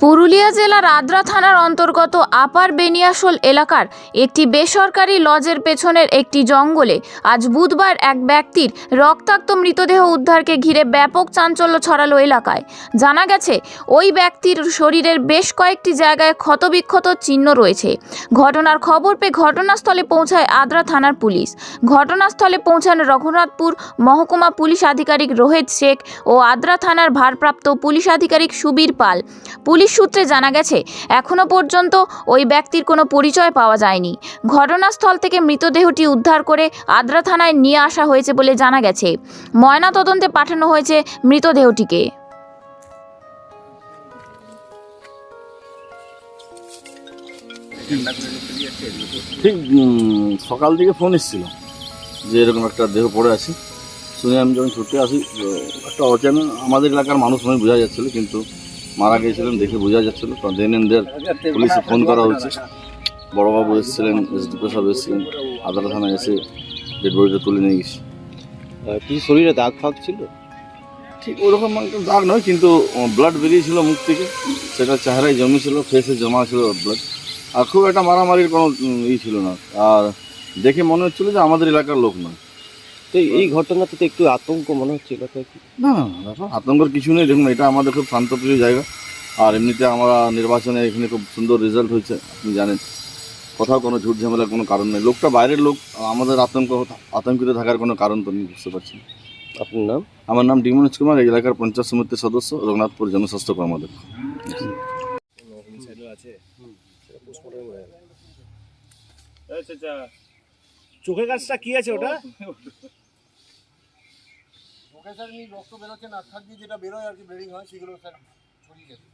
পুরুলিয়া জেলার আদ্রা থানার অন্তর্গত আপার বেনিয়াশোল এলাকার একটি বেসরকারি লজের পেছনের একটি জঙ্গলে আজ বুধবার এক ব্যক্তির রক্তাক্ত মৃতদেহ উদ্ধারকে ঘিরে ব্যাপক চাঞ্চল্য ছড়ালো এলাকায়। জানা গেছে, ওই ব্যক্তির শরীরের বেশ কয়েকটি জায়গায় ক্ষতবিক্ষত চিহ্ন রয়েছে। ঘটনার খবর পেয়ে ঘটনাস্থলে পৌঁছায় আদ্রা থানার পুলিশ। ঘটনাস্থলে পৌঁছান রঘুনাথপুর মহকুমা পুলিশ আধিকারিক রোহিত শেখ ও আদ্রা থানার ভারপ্রাপ্ত পুলিশ আধিকারিক সুবীর পাল। পুলিশ সূত্রে জানা গেছে এখনও পর্যন্ত ওই ব্যক্তির কোনো পরিচয় পাওয়া যায়নি। ঘটনাস্থল থেকে মৃতদেহটি উদ্ধার করে আদ্রা থানায় নিয়ে আসা হয়েছে বলে জানা গেছে। ময়না তদন্তে পাঠানো হয়েছে মৃতদেহটিকে। ঠিক সকাল থেকে ফোন এসেছিল যে এরকম একটা দেহ পড়ে আছে। শুনে আমি যখন ছুটে আসি একটা অচেনা আমাদের এলাকার মানুষ নয় বোঝা যাচ্ছিল, কিন্তু মারা গিয়েছিলেন দেখে বোঝা যাচ্ছিল তো দেন এন্ড দেয়ার পুলিশে ফোন করা হয়েছে। বড়বাবু এসেছিলেন এসডিপো সাহেব এসেছিলেন আদালত থানায় এসে ডেড বডিটা তুলে নিয়ে গেছি। আহ, কি শরীরে দাগ ফাগ ছিল? ঠিক ওরকম দাগ নয় কিন্তু ব্লাড বেরিয়েছিল মুখ থেকে। সেটা চেহারায় জমেছিল ফেসে জমা ছিল ব্লাড আর খুব একটা মারামারির কোনো ই ছিল না। আর দেখে মনে হচ্ছিল যে আমাদের এলাকার লোক নয়। তো এই ঘটনাতে তো একটু আতঙ্ক মনে হচ্ছে এলাকায় কি? না না না, আতঙ্কের কিছু নেই। দেখুন এটা আমাদের খুব শান্তপ্রিয় জায়গা। আর এমনিতে আমরা নির্বাচনে এখানে খুব সুন্দর রেজাল্ট হয়েছে আপনি জানেন। কোথাও কোনো ঝুট ঝামেলার কোনো কারণ নেই। লোকটা বাইরের লোক আমাদের আতঙ্ক আতঙ্কিত থাকার কোনো কারণ তো আমি বুঝতে পারছি আপনার নাম? আমার নাম ডিমনোজ কুমার এই এলাকার পঞ্চায়েত সমিতির সদস্য রঘুনাথপুর জনস্বাস্থ্য কর্মদক্ষ। চোখের কাছটা কি আছে ওটা? ওকে স্যার এমনি রক্ত বেরোচ্ছে না থাক দিয়ে যেটা বেরোয় আর কি ব্লিডিং হয় সেগুলো স্যার ছড়িয়ে গেছে